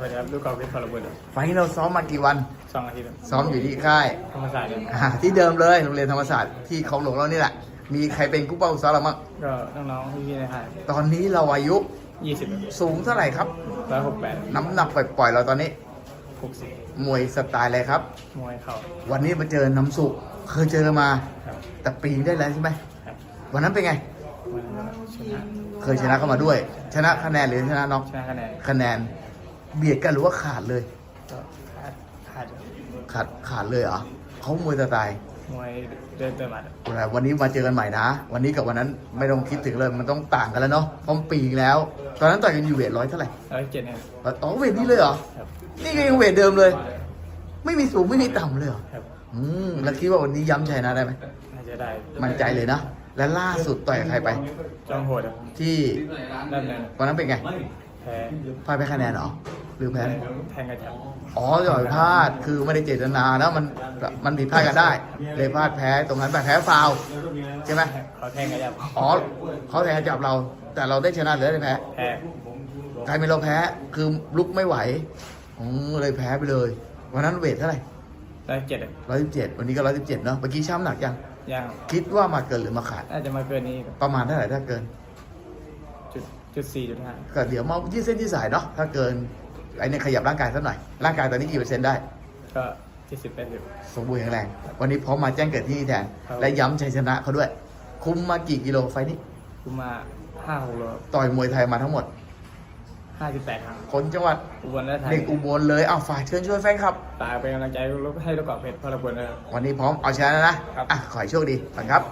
สวัสดีครับลูกกอล์ฟเพชรพลบุตรไฟล์เราซ้อมมากี่วัน สองอาทิตย์ครับซ้อมอยู่ที่ค่ายธรรมศาสตร์ครับอ่าที่เดิมเลยโรงเรียนธรรมศาสตร์ที่เขาหลงเรานี่แหละ มีใครเป็นกู้เป้าซ้อมเราบ้างก็น้องๆพี่ๆในค่ายตอนนี้เราอายุยี่สิบสูงเท่าไหร่ครับ ร้อยหกแปดน้ำหนักปล่อยๆเราตอนนี้ หกสิบมวยสไตล์อะไรครับ มวยเข่าวันนี้มาเจอน้ำสุกเคยเจอมา ครับแต่ปีได้แล้วใช่ไหมครับวันนั้นเป็นไงวันนั้นก็ชนะเคยชนะเข้ามาด้วย ชนะคะแนนหรือชนะน็อกชนะคะแนนคะแนน เบียดกันหรือว่าขาดเลย ก็ขาดขาดขาดขาดเลยเหรอเขามวยสไตล์มวยเดินเติมหมัดแต่วันนี้มาเจอกันใหม่นะ วันนี้กับวันนั้นไม่ต้องคิดถึงเลยมันต้องต่างกันแล้วเนาะเพราะมันปีกแล้ว ตอนนั้นต่อยกันอยู่เวทร้อยเท่าไหร่ร้อยเจ็ดเนี่ยอ๋อเวทนี้เลยเหรอครับนี่ก็ยังเวทเดิมเลย ไม่มีสูงไม่มีต่ำเลยเหรอครับอืมแล้วคิดว่าวันนี้ย้ำชัยนะได้ไหมน่าจะได้มั่นใจเลยนะและล่าสุดต่อยกับใครไปจ้องโหดครับที่ด้านเนินวันนั้นเป็นไง แพ้พ่ายแพ้คะแนนเหรอหรือแพ้ แทงกระจับอ๋อจ่อยพลาด คือไม่ได้เจตนานะมัน มันผิดพลาดกันได้ เลยพลาดแพ้ ตรงนั้นไปแพ้ฟาวล์ใช่ไหมเขาแทงกระจับอ๋อ เขาแทงจับเรา แต่เราได้ชนะหรือได้แพ้ แพ้กลายเป็นเราแพ้ คือลุกไม่ไหวอืมเลยแพ้ไปเลย วันนั้นเวทเท่าไหร่ร้อยเจ็ดครับร้อยสิบเจ็ดวันนี้ก็ร้อยสิบเจ็ดเนาะ เมื่อกี้ช้ำหนักยัง ยัง คิดว่ามาเกินหรือมาขาดน่าจะมาเกินนี้ครับประมาณเท่าไหร่ถ้าเกิน จุดจุดสี่จุดห้าก็เดี๋ยวมายืดเส้นยืดสายเนาะถ้าเกินไอ้เนี่ยขยับร่างกายสักหน่อย ร่างกายตอนนี้กี่เปอร์เซ็นต์ได้ ก็เจ็ดสิบแปดสิบ สมบูรณ์แข็งแรง วันนี้พร้อมมาแจ้งเกิดที่นี่แทน ครับ และย้ำชัยชนะเขาด้วย คุมมากี่กิโลไฟล์นี้กูมาห้าหกโลต่อยมวยไทยมาทั้งหมด ห้าสิบแปดครั้งคนจังหวัดอุบลและไทยเด็กอุบลเลยเอาฝากเชิญช่วยแฟนครับ ตายเป็นกำลังใจให้ลูกกอล์ฟเพชรพลบุตรนะครับ วันนี้พร้อมเอาชนะนะอะ ขอให้โชคดีก่อนครับ